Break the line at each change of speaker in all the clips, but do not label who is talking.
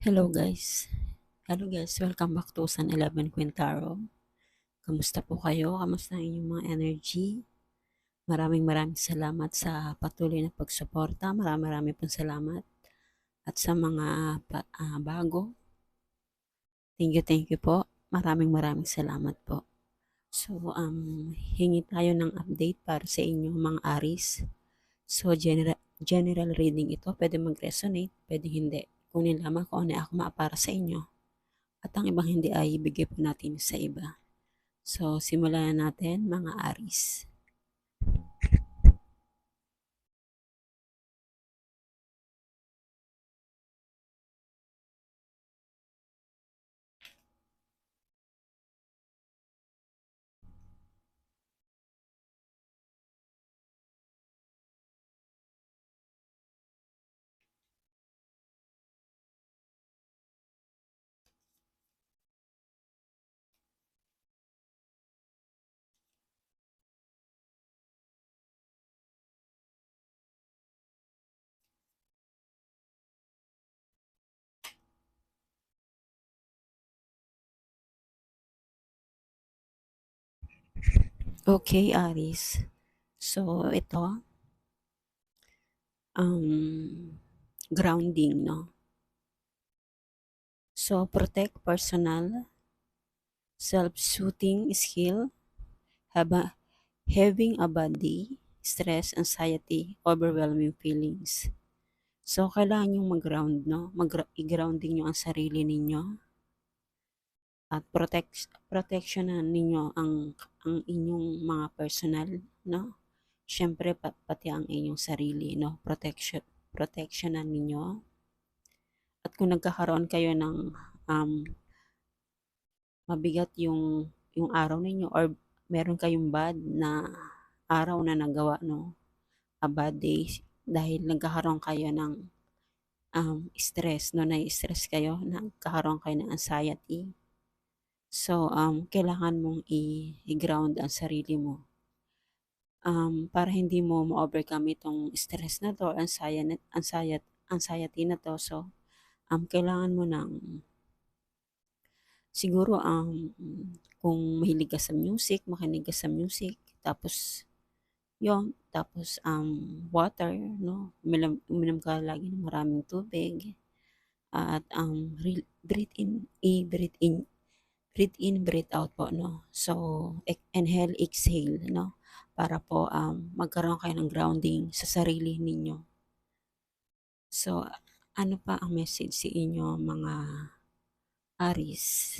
Hello guys. Hello guys, welcome back to San 11 Quintaro. Kamusta po kayo? Kamusta ang inyong mga energy? Maraming maraming salamat sa patuloy na pagsuporta. Maraming maraming pong salamat. At sa mga uh, bago, thank you, thank you po. Maraming maraming salamat po. So, um, hingi tayo ng update para sa inyong mga aris. So, general, general reading ito. Pwede mag-resonate, pwede hindi kunin lamang kung ano akma para sa inyo. At ang ibang hindi ay ibigay po natin sa iba. So, simulan na natin mga aris. Okay, Aris. So, ito, um, grounding, no? So, protect personal, self-soothing skill, have a, having a body, stress, anxiety, overwhelming feelings. So, kailangan yung mag-ground, no? Mag-grounding nyo ang sarili ninyo at protect protectionan ninyo ang ang inyong mga personal no? Syempre pati ang inyong sarili no? Protection protectionan ninyo. At kung nagkakaroon kayo ng um, mabigat yung yung araw ninyo or meron kayong bad na araw na nagawa no? A bad day dahil nagkakaroon kayo ng um, stress no? Na-stress kayo nagkakaroon kayo ng anxiety So, um, kailangan mong i-ground ang sarili mo. Um, para hindi mo ma-overcome itong stress na to, anxiety, anxiety, anxiety na to. So, um, kailangan mo ng siguro um, kung mahilig ka sa music, makinig ka sa music, tapos yon tapos um, water, no? Uminom, uminom ka lagi ng maraming tubig. At um, breathe in, i-breathe in breathe in, breathe out po, no? So, inhale, exhale, no? Para po um, magkaroon kayo ng grounding sa sarili ninyo. So, ano pa ang message sa inyo mga Aris?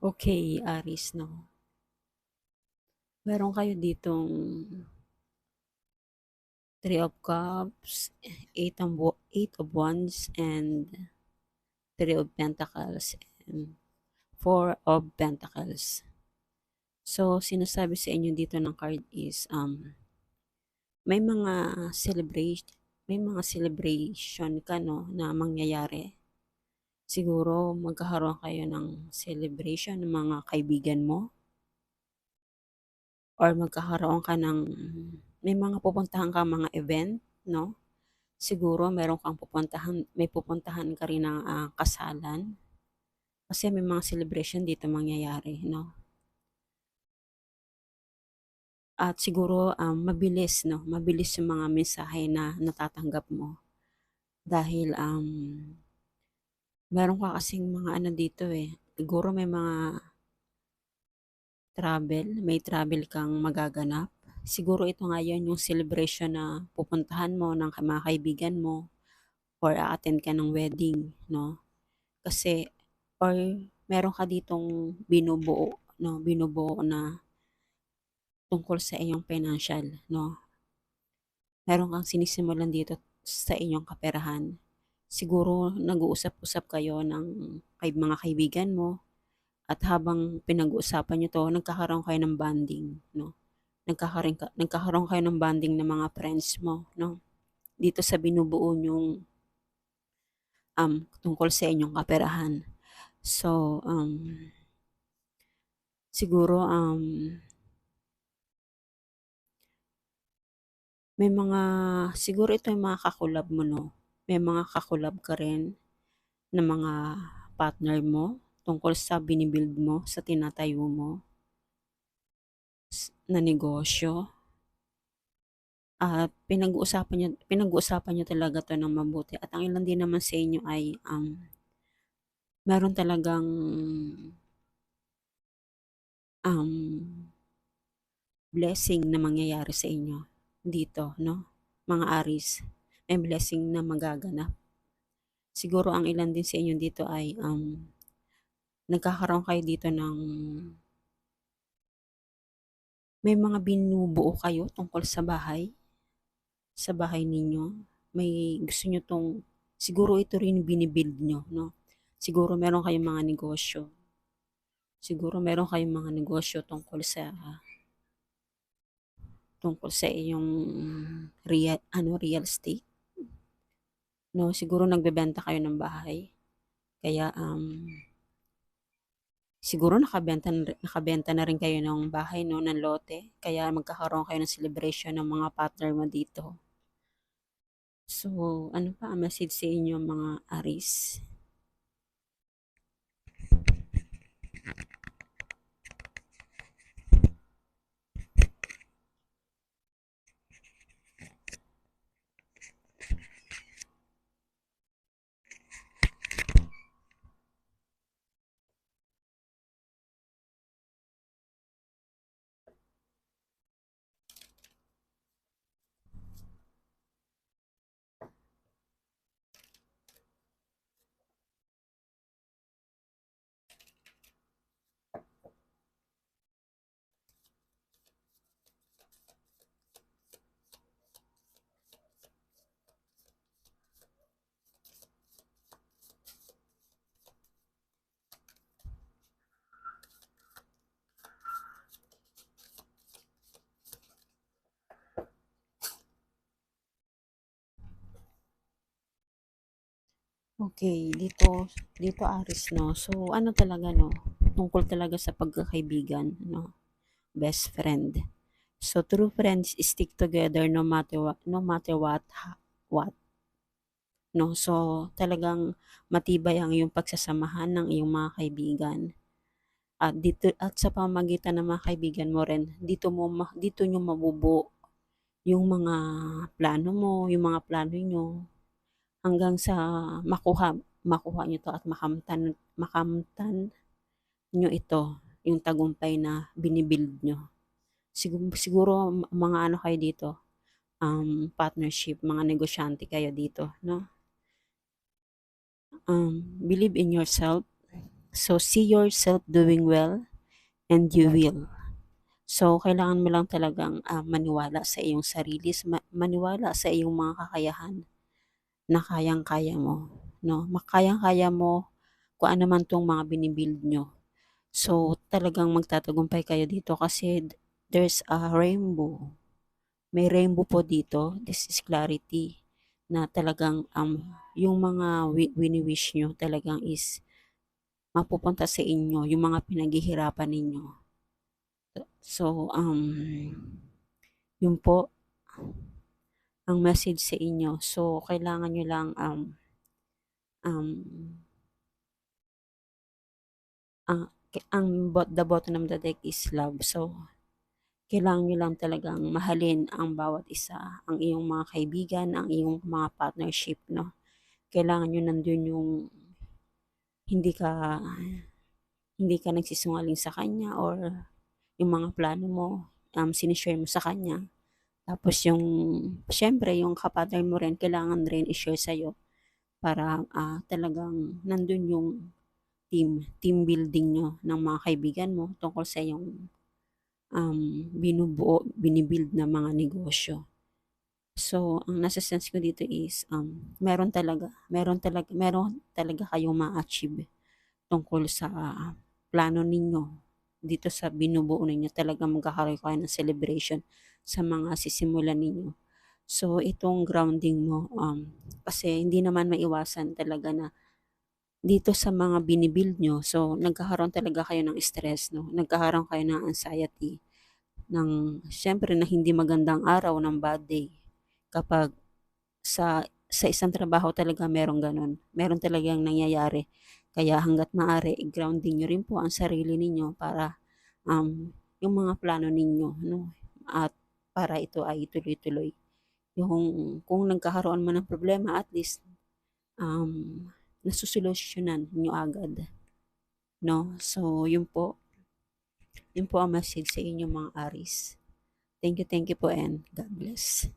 Okay, Aris, no? Meron kayo ditong Three of Cups, Eight of, eight of Wands, and Three of Pentacles, and Four of Pentacles. So, sinasabi sa inyo dito ng card is, um, may mga celebration, may mga celebration ka, no, na mangyayari siguro magkakaroon kayo ng celebration ng mga kaibigan mo or magkakaroon ka ng may mga pupuntahan kang mga event, no? Siguro meron kang pupuntahan, may pupuntahan ka rin ng uh, kasalan. Kasi may mga celebration dito mangyayari, no? At siguro um, mabilis, no? Mabilis yung mga mensahe na natatanggap mo. Dahil um, meron ka kasing mga ano dito eh. Siguro may mga travel, may travel kang magaganap. Siguro ito ngayon yung celebration na pupuntahan mo ng mga kaibigan mo or a-attend ka ng wedding, no? Kasi or meron ka ditong binubuo, no? Binubuo na tungkol sa iyong financial, no? Meron kang sinisimulan dito sa inyong kaperahan. Siguro nag-uusap-usap kayo ng kay mga kaibigan mo at habang pinag-uusapan niyo 'to, nagkakaroon kayo ng bonding, no? Nagkakaroon ka nagkakaroon kayo ng bonding ng mga friends mo, no? Dito sa binubuo niyong um, tungkol sa inyong kaperahan. So, um, siguro, um, may mga, siguro ito yung mga kakulab mo, no? May mga kakulab ka rin ng mga partner mo tungkol sa binibuild mo, sa tinatayo mo na negosyo. At pinag-uusapan niyo, pinag-uusapan niyo talaga to ng mabuti. At ang ilan din naman sa inyo ay um, meron talagang um, blessing na mangyayari sa inyo dito, no? Mga Aris, may blessing na magaganap. Siguro ang ilan din sa inyo dito ay um, nagkakaroon kayo dito ng may mga binubuo kayo tungkol sa bahay, sa bahay ninyo. May gusto nyo tong, siguro ito rin binibuild nyo, no? Siguro meron kayong mga negosyo. Siguro meron kayong mga negosyo tungkol sa tungkol sa iyong real, ano, real estate. No, siguro nagbebenta kayo ng bahay. Kaya um, siguro nakabenta, nakabenta na rin kayo ng bahay, no, ng lote. Kaya magkakaroon kayo ng celebration ng mga partner mo dito. So, ano pa ang message sa inyo mga Aris? Okay, dito, dito Aris, no? So, ano talaga, no? Tungkol talaga sa pagkakaibigan, no? Best friend. So, true friends stick together no matter what, no matter what, what. No? So, talagang matibay ang iyong pagsasamahan ng iyong mga kaibigan. At dito at sa pamagitan ng mga kaibigan mo rin, dito mo dito nyo mabubuo yung mga plano mo, yung mga plano nyo, hanggang sa makuha makuha nyo to at makamtan makamtan nyo ito yung tagumpay na binibuild nyo. Siguro, siguro mga ano kayo dito um, partnership mga negosyante kayo dito no? Um, believe in yourself. So see yourself doing well and you will. So, kailangan mo lang talagang uh, maniwala sa iyong sarili, maniwala sa iyong mga kakayahan na kayang-kaya mo, no? Makayang-kaya mo kung ano man tong mga binibuild nyo. So, talagang magtatagumpay kayo dito kasi there's a rainbow. May rainbow po dito. This is clarity na talagang um, yung mga wini-wish nyo talagang is mapupunta sa inyo, yung mga pinaghihirapan ninyo. So, um, yun po, ang message sa inyo. So, kailangan nyo lang um, um, ang, ang the bottom of the deck is love. So, kailangan nyo lang talagang mahalin ang bawat isa, ang iyong mga kaibigan, ang iyong mga partnership, no? Kailangan nyo nandun yung hindi ka hindi ka nagsisungaling sa kanya or yung mga plano mo, um, sinishare mo sa kanya. Tapos yung, syempre, yung kapatid mo rin, kailangan rin i-share sa'yo para uh, talagang nandun yung team, team building nyo ng mga kaibigan mo tungkol sa yung um, binubuo, binibuild na mga negosyo. So, ang nasa sense ko dito is, um, meron talaga, meron talaga, meron talaga kayong ma-achieve tungkol sa plano ninyo dito sa binubuo ninyo. Talaga magkakaroon kayo ng celebration sa mga sisimulan ninyo. So, itong grounding mo, um, kasi hindi naman maiwasan talaga na dito sa mga binibuild nyo, so nagkakaroon talaga kayo ng stress, no? nagkakaroon kayo ng anxiety, ng syempre na hindi magandang araw, ng bad day kapag sa sa isang trabaho talaga meron ganun. Meron talagang nangyayari. Kaya hanggat maaari, grounding nyo rin po ang sarili ninyo para um, yung mga plano ninyo, no? At para ito ay tuloy-tuloy. Yung kung nagkakaroon man ng problema, at least um, nasusolusyonan nyo agad. No? So, yun po. Yun po ang message sa inyo mga Aris. Thank you, thank you po and God bless.